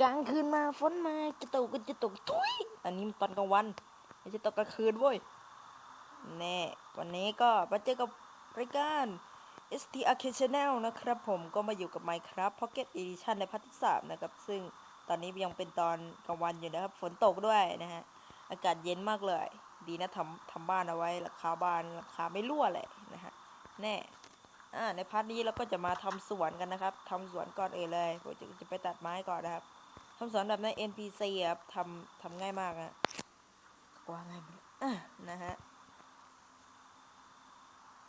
กลางคืนมาฝนมาจะตกก็จะตกทุยอันนี้มันตอนกลางวันไม่ใช่ตอนกลางคืนเว้ยแน่วันนี้ก็มาเจอกับรายการ STRK Channel นะครับผมก็มาอยู่กับ Minecraft Pocket Edition ในพาร์ทที่สามนะครับ ซึ่งตอนนี้ยังเป็นตอนกลางวันอยู่นะครับ ฝนตกด้วยนะฮะ อากาศเย็นมากเลย ดีนะทำทำบ้านเอาไว้ราคาบ้านราคาไม่รั่วเลยนะฮะ แน่ในพาร์ทนี้เราก็จะมาทำสวนกันนะครับทำสวนก่อนเออเลยผมจะจะไปตัดไม้ก่อนนะครับ ทำสวนแบบใน NPC ครับทำทำง่ายมากนะว่าง่ายไหมอะนะฮะ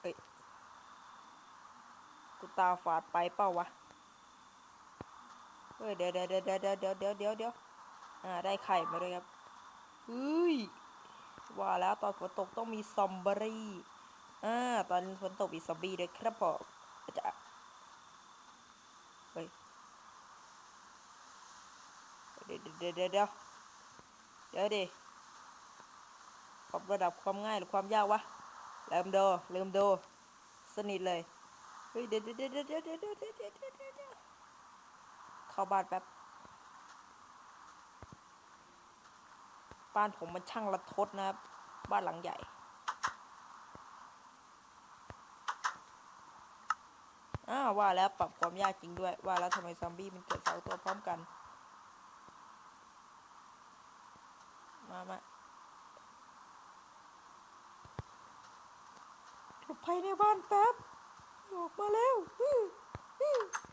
เอ้ยกูตาฝาดไปเปล่าวะเฮ้ยเดี๋ยวเดี๋ยวเดี๋ยวเดี๋ยวเดี๋ยวเดี๋ยวเดี๋ยวเดี๋ยวอ่าได้ไข่มาด้วยครับเฮ้ยว่าแล้วตอนฝนตกต้องมีซอมบรี่อ่าตอนฝนตกมีซอมบี้ด้วยครับผมจะ เดี๋ยวเดี๋ยวเดี๋ยวเดี๋ยวดิปรับระดับความง่ายหรือความยากวะเริ่มดูเริ่มดูสนิทเลยเฮ้ยเดี๋ยวเดี๋ยวเดี๋ยวเดี๋ยวเดี๋ยวเดี๋ยวเดี๋ยวเข้าบ้านแป๊บบ้านผมมันช่างระทดนะครับ บ้านหลังใหญ่อ้าว่าแล้วปรับความยากจริงด้วย ว่าแล้วทำไมซอมบี้มันเกิดสองตัวพร้อมกัน มามาหลบภัยในบ้านแป๊บ ออกมาแล้ว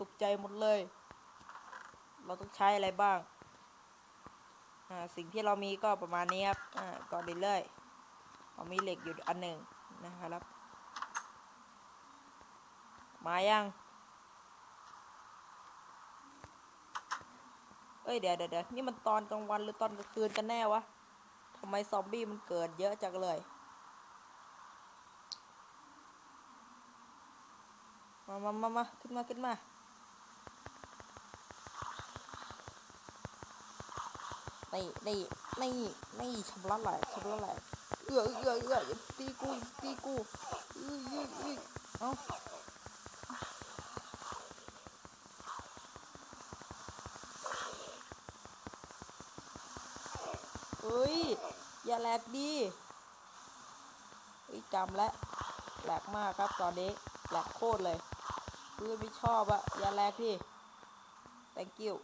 ตกใจหมดเลย เราต้องใช้อะไรบ้าง อ่า สิ่งที่เรามีก็ประมาณนี้ครับ อ่า ก่อนไปเลยเรามีเหล็กอยู่อันหนึ่งนะครับ มายังเอ้ยเดี๋ยวเดี๋ยวเดี๋ยวนี่มันตอนกลางวันหรือตอนกลางคืนกันแน่วะ ทำไมซอมบี้มันเกิดเยอะจังเลย มามามามาขึ้นมาขึ้นมา นี่นี่นี่นี่ชำระไหลชำระไหลเอื้อเอื้อเอื้อตีกูตีกูอื้ออื้ออื้อเอ้าเฮ้ย อย่า แหลกดีเฮ้ยจำแล้วแหลกมากครับตอนนี้แหลกโคตรเลยเพื่อนไม่ชอบอะอย่าแหลกดิ thank you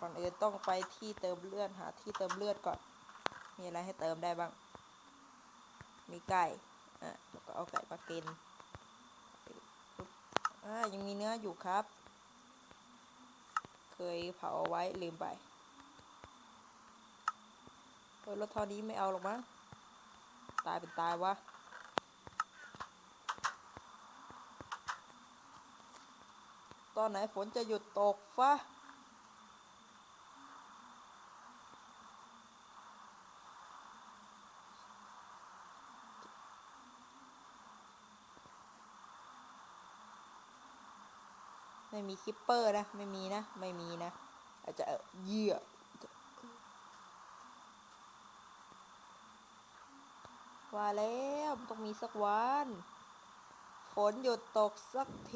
ก่อนอื่นต้องไปที่เติมเลือดหาที่เติมเลือดก่อน มีอะไรให้เติมได้บ้าง มีไก่ อะแล้วก็เอาไก่มากินอ่ายังมีเนื้ออยู่ครับ ยเผาเอาไว้ลืมไปเออรถท่อนี้ไม่เอาหรอกมั้งตายเป็นตายวะตอนไหนฝนจะหยุดตกฟ้า ไม่มีคิปเปอร์นะ ไม่มีนะ ไม่มีนะ อาจจะเหยื่อว่าแล้วต้องมีสักวันฝนหยุดตกสักเท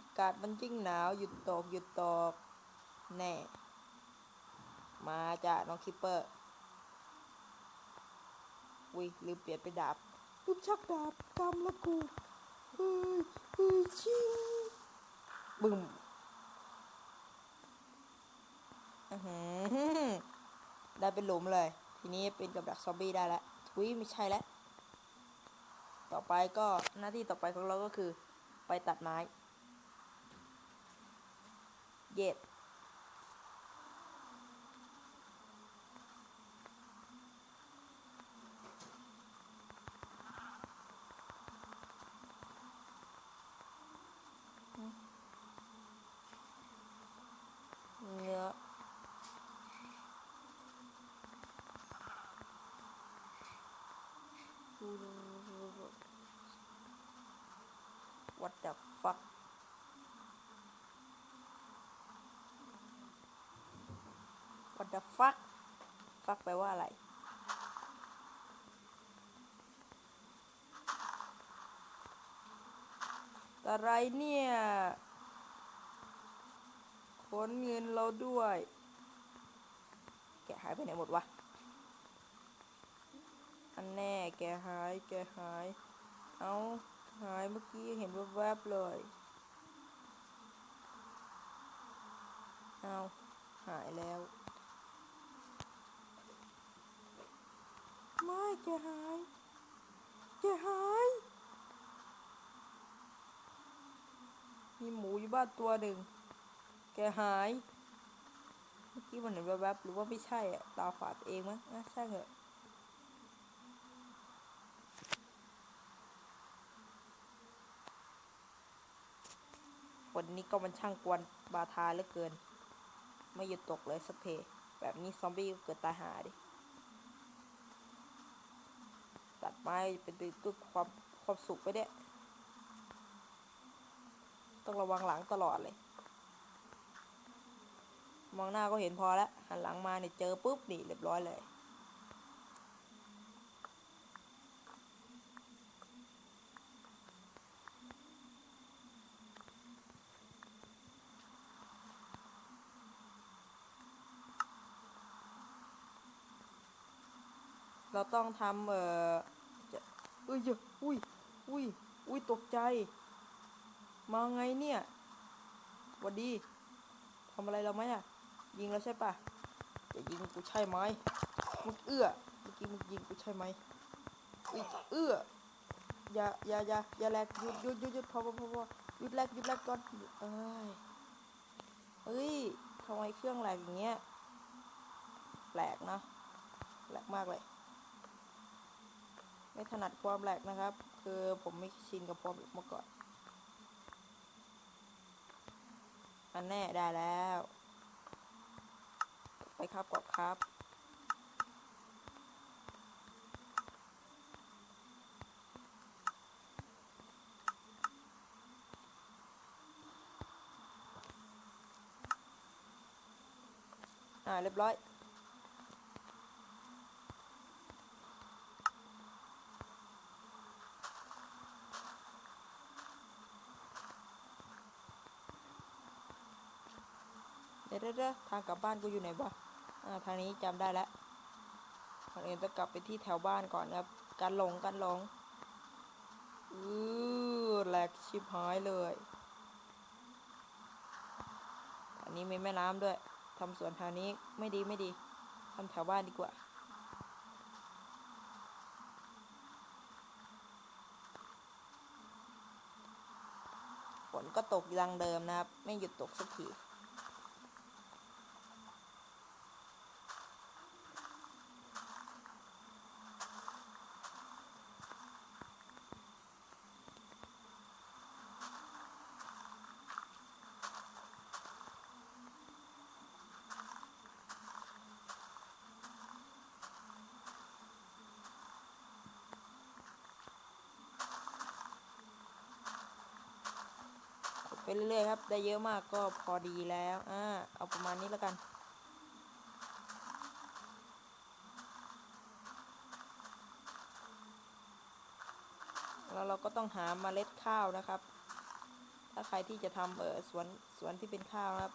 อากาศมันยิ่งหนาวหยุดตกหยุดตก แน่ มาจ้ะน้องคิปเปอร์อุ้ยลืมเปลี่ยนไปดาบลืมชักดาบกำละกูเฮ้ยเฮ้ยชิง บึ้มได้เป็นหลุมเลย ทีนี้เป็นกับดักซอมบี้ได้แล้วทุยไม่ใช่แล้ว ต่อไปก็หน้าที่ต่อไปของเราก็คือ ไปตัดไม้ เย็ดเนื้อ What the fuck วั t the fuck fuck แปลว่าอะไร อะไรเนี่ย ขนเงินเราด้วย แกหายไปไหนหมดวะ อันแน่แกหาย แกหาย เอาหายเมื่อกี้เห็นแวบๆเลย เอาหายแล้ว ไม่แกหายแกหาย มีหมูอยู่บ้านตัวหนึ่ง แกหาย เมื่อกี้มันเห็นแวบๆหรือว่าไม่ใช่อะตาฝาดเองมั้งอะช่างเหอะวันนี้ก็มันช่างกวนบาทาเหลือเกิน ไม่หยุดตกเลยสักเพแบบนี้ซอมบี้ก็เกิดตายหาดิ ตัดไม้เป็นด้วยความความสุขไปเนี่ยต้องระวังหลังตลอดเลย มองหน้าก็เห็นพอแล้วหันหลังมาเนี่ยเจอปุ๊บนี่เรียบร้อยเลย เราต้องทำเอ่อเอ้ยเยอะอุ้ยอุ้ยอุ้ยตกใจ มาไงเนี่ยวัดดีทำอะไรเราไหมอะยิงแล้วใช่ปะจะยิงกูใช่ไหมมึงเอื้อเมื่อกี้มึงยิงกูใช่ไหมอุ๊ยเอื้ออย่าอย่าอย่าอย่าแลกหยุดหยุดหยุดหยุดพอพอพอพอหยุดแลกหยุดแลกก่อนเอ้ยเฮ้ยทำไมเครื่องแหลกอย่างเงี้ยแปลกนะแปลกมากเลย ไม่ถนัดความแหลกนะครับ คือผมไม่ชินกับความแหลกมาก่อนอันแน่ได้แล้ว ไปครับกดครับอ่าเรียบร้อย ดี๋ยวเดี๋ยวเดี๋ยวทางกลับบ้านกูอยู่ไหนวะอ่าทางนี้จำได้แล้วก่อนอื่นต้องกลับไปที่แถวบ้านก่อนครับการหลงการหลงอือแหลกชิบหายเลย อันนี้มีแม่น้ำด้วยทำสวนแถวนี้ไม่ดีไม่ดีทำแถวบ้านดีกว่าฝนก็ตกดังเดิมนะครับ ไม่หยุดตกสักที ไปเรื่อยๆครับได้เยอะมากก็พอดีแล้ว อ่า เอาประมาณนี้แล้วกัน แล้วเราก็ต้องหามาเมล็ดข้าวนะครับ ถ้าใครที่จะทำเออสวนสวนที่เป็นข้าวนะครับ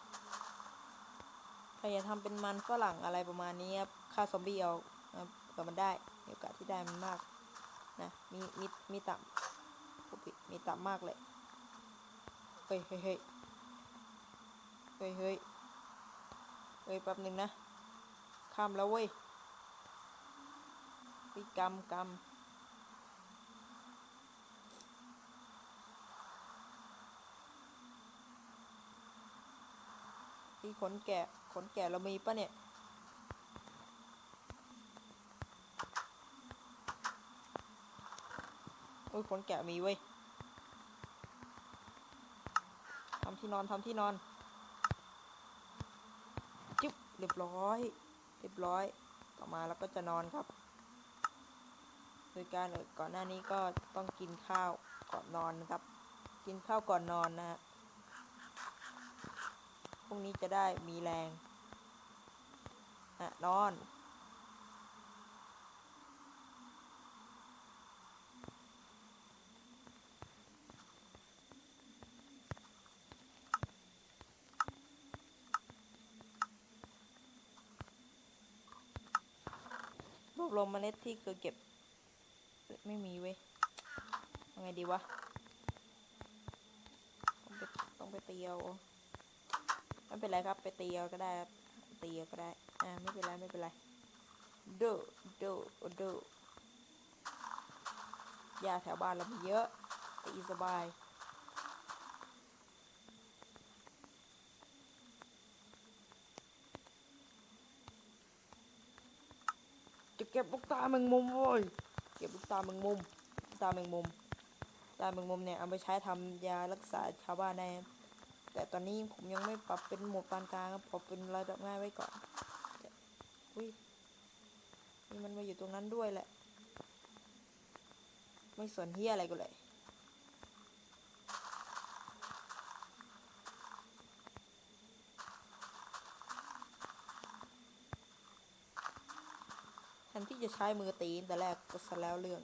ใครจะทำเป็นมันฝรั่งอะไรประมาณนี้ครับข้าวซอมบี้เอานะครับก็มันได้โอกาสที่ได้มันมากนะ มีมีมีต่ำมีต่ำมากเลย เฮ้ยเฮ้ย ฮ้ยเฮ้ยเฮ้ยเฮ้ยแป๊บหนึ่งนะ ข้ามแล้วเว้ยวิกรรมกรรมที่ขนแกะขนแกะเรามีปะเนี่ยโอ้ยขนแกะมีเว้ยทำที่นอนทำที่นอน เรียบร้อย เรียบร้อย ต่อมาแล้วก็จะนอนครับ โดยการเอ่อก่อนหน้านี้ก็ต้องกินข้าวก่อนนอนนะครับ กินข้าวก่อนนอนนะฮะพรุ่งนี้จะได้มีแรงอะนอน รวมเมล็ดที่เคยเก็บ ไม่มีเว้ยยังไงดีวะ ต้องไปต้องไปตีเอาไม่เป็นไรครับ ไปตีเอาก็ได้ครับตีเอาก็ได้ อ่า ไม่เป็นไรไม่เป็นไรดูดูดูยาแถวบ้านเรามีเยอะตีสบาย เก็บลูกตาแมงมุมเว้ยเก็บลูกตาแมงมุมลูกตาแมงมุมตาแมงมุมเนี่ยเอาไปใช้ทำยารักษาชาวบ้านได้แต่ตอนนี้ผมยังไม่ปรับเป็นโหมดปานกลางครับผมเป็นระดับง่ายไว้ก่อนอุ้ยนี่มันมาอยู่ตรงนั้นด้วยแหละ ไม่สนเฮียอะไรกูเลย แทนที่ จะใช้มือตีนแต่แรกก็แล้วเรื่อง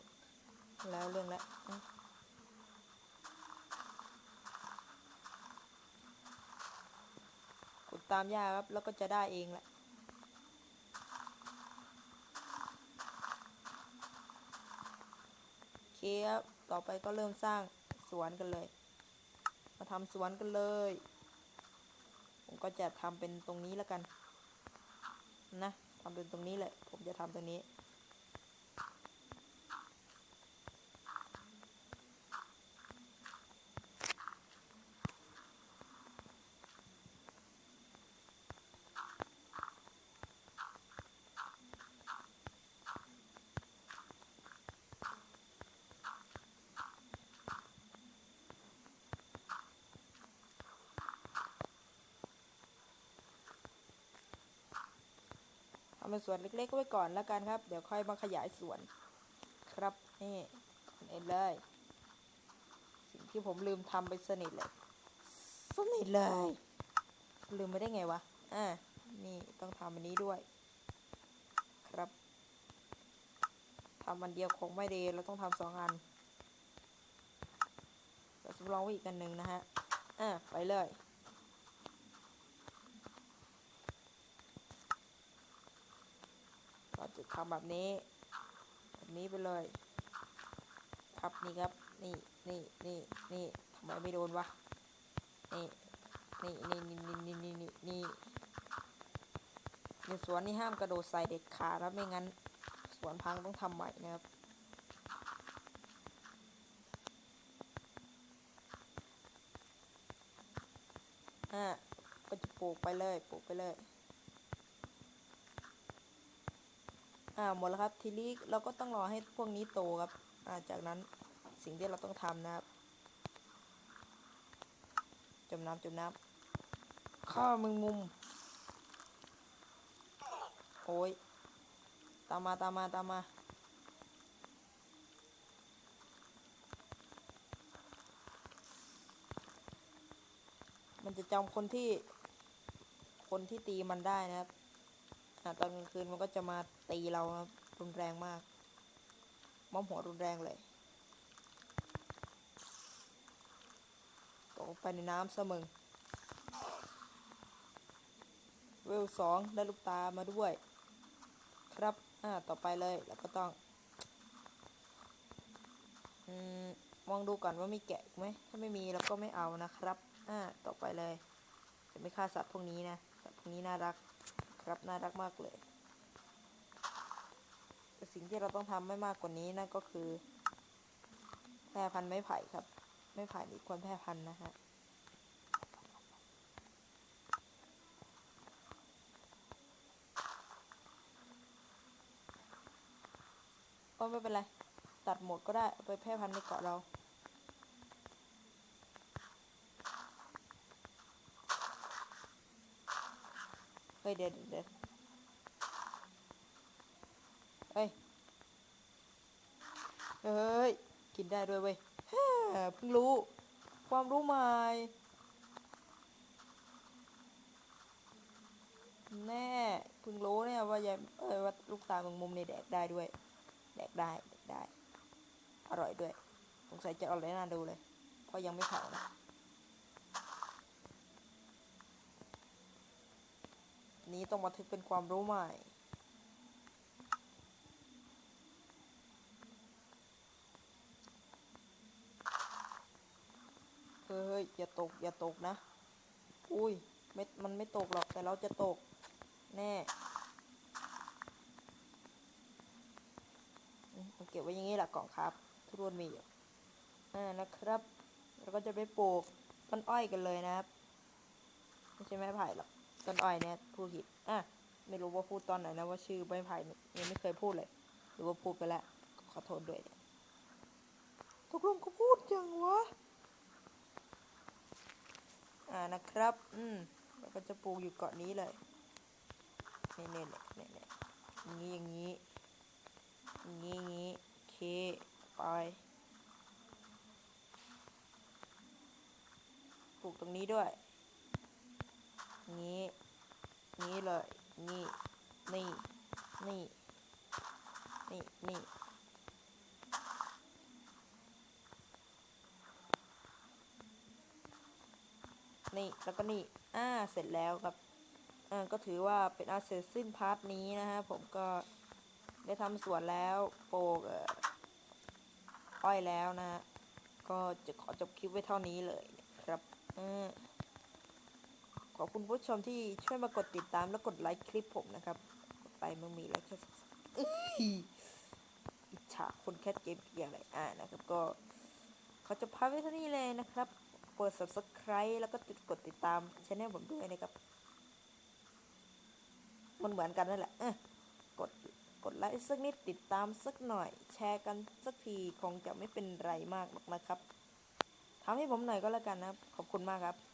แล้วเรื่องแล้วอืมกดตามยาครับแล้วก็จะได้เองแหละโอเคครับต่อไปก็เริ่มสร้างสวนกันเลย มาทำสวนกันเลย ผมก็จะทำเป็นตรงนี้แล้วกัน นะทำเป็นตรงนี้เลย ผมจะทำตรงนี้ ทำเป็นส่วนเล็กๆไว้ก่อนแล้วกันครับ เดี๋ยวค่อยมาขยายส่วน ครับนี่เอ็นเลย สิ่งที่ผมลืมทำไปสนิทเลยสนิทเลย ลืมไปได้ไงวะอ่านี่ต้องทำอันนี้ด้วย ครับทำอันเดียวคงไม่ดีเราต้องทำสองอันเราสำรองไว้อีกอันหนึ่งนะฮะอ่าไปเลย ก็จะ ทำแบบนี้ แบบนี้ไปเลย ครับนี่ครับ นี่นี่นี่นี่ทำไมไม่โดนวะ นี่นี่นี่นี่นี่นี่นี่นี่ในสวนนี่ห้ามกระโดดใส่เด็ดขาดครับไม่งั้น สวนพังต้องทำใหม่นะครับอ่าก็จะปลูกไปเลยปลูกไปเลย อ่าหมดแล้วครับทีนี้เราก็ต้องรอให้พวกนี้โตครับอ่าจากนั้นสิ่งที่เราต้องทำนะครับจมน้ำจมน้ำข้ามึงมุม โอ้ยตามมาตามมาตามมามันจะจำคนที่คนที่ตีมันได้นะครับอ่าตอนกลางคืนมันก็จะมา ตีเราครับรุนแรงมากมอมหัวรุนแรงเลยตกไปในน้ำเสมงเวลสองได้ลูกตามาด้วย ครับ อ่า ต่อไปเลยแล้วก็ต้อง อืม มองดูก่อนว่ามีแกะไหม ถ้าไม่มีเราก็ไม่เอานะครับ อ่า ต่อไปเลย จะไม่ฆ่าสัตว์พวกนี้นะ สัตว์พวกนี้น่ารัก ครับ น่ารักมากเลย สิ่งที่เราต้องทำไม่มากกว่านี้นั่นก็คือ แพร่พันธุ์ไม้ไผ่ครับ ไม้ไผ่นี่ควรแพร่พันธุ์นะฮะก็ไม่เป็นไร ตัดหมดก็ได้เอาไปแพร่พันธุ์ในเกาะเราเฮ้ยเดี๋ยวเดี๋ยวเฮ้ย เฮ้ย กินได้ด้วยเว้ยเพิ่งรู้ ความรู้ใหม่ แน่เพิ่งรู้เนี่ยว่ายายเออว่าลูกตาลมึงมุมนี่แดกได้ด้วย แดกได้แดกได้ อร่อยด้วย สงสัยจะอร่อยน่าดูเลย เพราะยังไม่เผานะนี้ต้องบันทึกเป็นความรู้ใหม่ เฮ้ย่าตกอย่าตกนะ อุ้ยไม่มันไม่ตกหรอกแต่เราจะตก แน่อืมเก็บไว้อย่างนี้แหละกล่องครับ ทุกคนมีอยู่อ่านะครับเราก็จะไปปลูกต้นอ้อยกันเลยนะครับไม่ใช่ไม้ไผ่หรอกต้นอ้อยเนี่ยพูดผิดอะไม่รู้ว่าพูดตอนไหนนะว่าชื่อไม้ไผ่ยังไม่เคยพูดเลย หรือว่าพูดไปแล้วขอโทษด้วยเนี่ยตกลงก็พูดยังวะ อ่านะครับ อืมเราก็จะปลูกอยู่เกาะนี้เลยเนี่ยเนี่ยเนี่ยเนี่ยอย่างนี้อย่างนี้อย่างนี้อย่างนี้โอเคไปปลูกตรงนี้ด้วยนี้นี้เลย นี่ นี่ นี่ นี่ นี่ นี่แล้วก็นี่อ่าเสร็จแล้วครับอ่าก็ถือว่าเป็นอาเสร็จสิ้นพาร์ทนี้นะฮะผมก็ได้ทำสวนแล้วโปกอ้อยแล้วนะก็จะขอจบคลิปไว้เท่านี้เลยนะครับออขอบคุณผู้ชมที่ช่วยมากดติดตามและกดไลค์คลิปผมนะครับ ไปมื่อมีแล้วแค่สักอิจฉาคนแคทเกมเกียร์อะไรอ่านะครับ ก็ขอจบพาร์ทไว้เท่านี้เลยนะครับ กด subscribe แล้วก็กดติดตามช anel ผมด้วยนะครับ มันเหมือนกันนั่นแหละเออกดกดไลค์สักนิดติดตามสักหน่อย แชร์กันสักทีคงจะไม่เป็นไรมากหรอกนะครับทำให้ผมหน่อยก็แล้วกันนะขอบคุณมากครับ